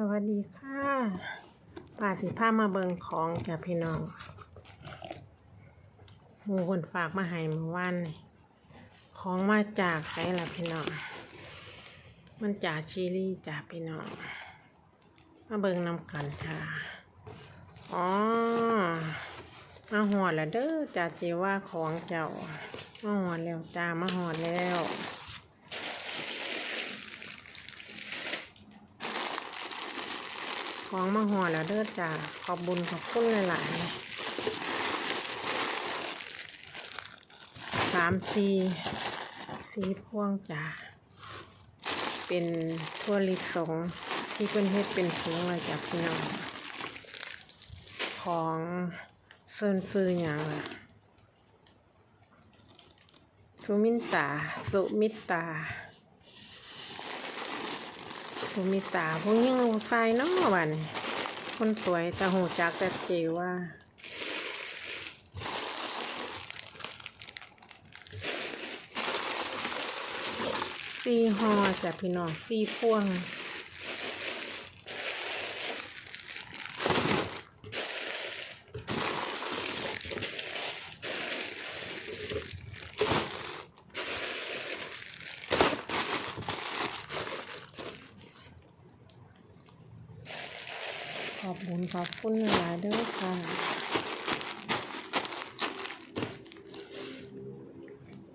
สวัสดีค่ะป้าสิพามาเบิงของจ้ะพี่น้องหมูคนฝากมาให้เมื่อวานของมาจากไสล่ะพี่น้อง มันจากชิลีจ้ะพี่น้อง มาเบิงนำกันค่ะ อ๋อ มาหอดแล้วเด้อจ่าเจว่าของเจ้า มาหอดแล้วจ้า มาหอดแล้ว ของมาห่อแล้วเด้อจ้าขอบบุญขอบคุณหลายๆสามสี่สีพวงจ้าเป็นทั่วลิสงที่เป็นเฮ็ดเป็นถุงเลยจ้ะพี่น้องของเซินซื้ออย่างล่ะสุมินตา สุมิตา ภูมิตาผู้ยิ่งลงทรายเนาะบ้านคนสวยแต่หูจักแต่เจว่าซีฮอจ้ะพี่น้องซีพวง อบบุญขอบคุณหลายด้อค่ะ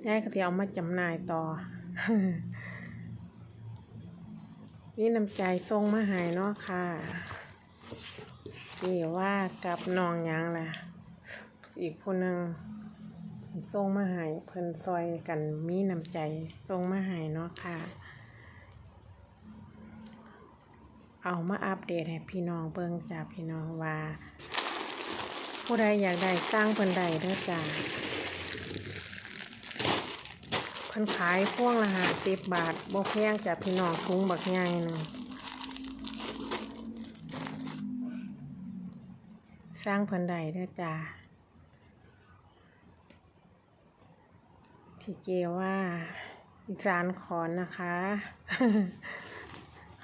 ยายก็จะเอามาจำหน่ายต่อ นี่น้ำใจทรงมาหายเนาะค่ะนี่ว่ากับน้องยังล่ะ อีกคนหนึ่งทรงมาหายเพิ่นซอยกันมีน้ำใจทรงมาหายเนาะค่ะ เอามาอัปเดตให้พี่น้องเบิ่งจากพี่น้องว่า ผู้ใดอยากได้สร้างเพิ่นใดเด้อจ้าเพิ่นขายพ่วงละห้าสิบบาทบ่แพงจากพี่น้องถุงบักใหญ่หนึงสร้างเพิ่นใดเด้อจ้าที่เจว่าอีสานขอนนะคะ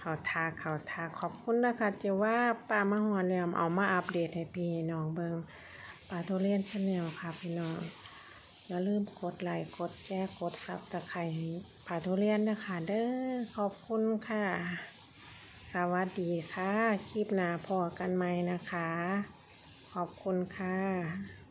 เขาทาเขาทาขอบคุณนะคะเจว่าปลามาหัวเหลี่ยมเอามาอัปเดตให้พี่น้องเบิงปลาทุเรียนชาแนลค่ะพี่น้องอย่าลืมกดไลค์กดแชร์กดซับตะไคร้ปลาทุเรียนนะคะเด้อขอบคุณค่ะ สวัสดีค่ะ คลิปหน้าพอกันไหมนะคะ ขอบคุณค่ะ